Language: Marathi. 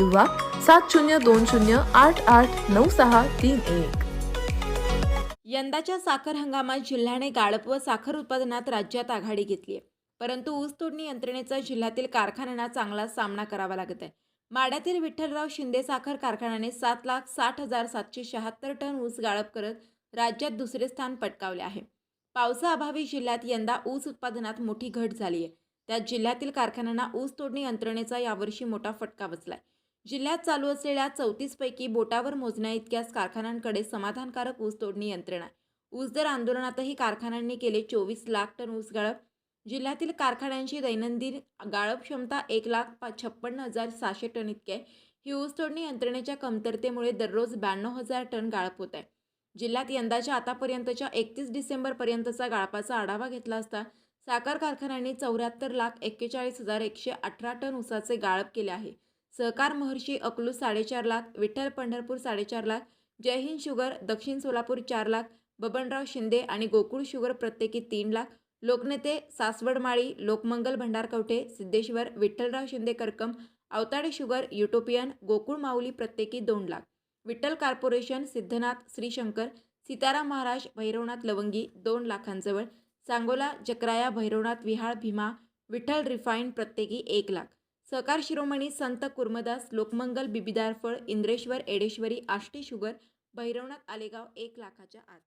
किंवा सात शून्य दोन शून्य आठ आठ नऊ सहा तीन एक. यंदाच्या साखर हंगामात जिल्ह्याने गाळप व साखर उत्पादनात राज्यात आघाडी घेतली आहे. परंतु ऊस तोडणी यंत्रणेचा जिल्ह्यातील कारखान्यांना चांगला सामना करावा लागत आहे. माड्यातील विठ्ठलराव शिंदे साखर कारखान्याने सात लाख साठ हजार सातशे शहात्तर टन ऊस गाळप करत राज्यात दुसरे स्थान पटकावले आहे. पावसाअभावी जिल्ह्यात यंदा ऊस उत्पादनात मोठी घट झाली आहे. त्यात जिल्ह्यातील कारखान्यांना ऊस तोडणी यंत्रणेचा यावर्षी मोठा फटका बसलाय. जिल्ह्यात चालू असलेल्या चौतीसपैकी बोटावर मोजण्या इतक्याच कारखान्यांकडे समाधानकारक ऊस तोडणी यंत्रणा ऊस दर आंदोलनातही कारखान्यांनी केले चोवीस लाख टन ऊस गाळप. जिल्ह्यातील कारखान्यांची दैनंदिन गाळप क्षमता एक लाख पा छप्पन्न हजार सहाशे टन इतकी आहे. ही ऊस तोडणी यंत्रणेच्या कमतरतेमुळे दररोज ब्याण्णव हजार टन गाळप होत आहे. जिल्ह्यात यंदाच्या आतापर्यंतच्या एकतीस डिसेंबरपर्यंतचा गाळपाचा आढावा घेतला असता साखर कारखान्यांनी चौऱ्याहत्तर लाख एक्केचाळीस हजार एकशे अठरा टन ऊसाचे गाळप केले आहे. सहकार महर्षी अकलूज साडेचार लाख विठ्ठल पंढरपूर साडेचार लाख जय हिंद शुगर दक्षिण सोलापूर चार लाख बबनराव शिंदे आणि गोकुळ शुगर प्रत्येकी तीन लाख लोकनेते सासवडमाळी लोकमंगल भंडारकवठे सिद्धेश्वर विठ्ठलराव शिंदे करकम अवताडे शुगर युटोपियन गोकुळ माऊली प्रत्येकी दोन लाख. विठ्ठल कॉर्पोरेशन सिद्धनाथ श्रीशंकर सीताराम महाराज भैरवनाथ लवंगी दोन लाखांजवळ सांगोला जकराया भैरवनाथ विहाळ भीमा विठ्ठल रिफाईन प्रत्येकी एक लाख. सहकार शिरोमणी संत कुर्मदास लोकमंगल बिबिदारफळ इंद्रेश्वर एडेश्वरी आष्टी शुगर भैरवनाथ आलेगाव एक लाखाच्या आत.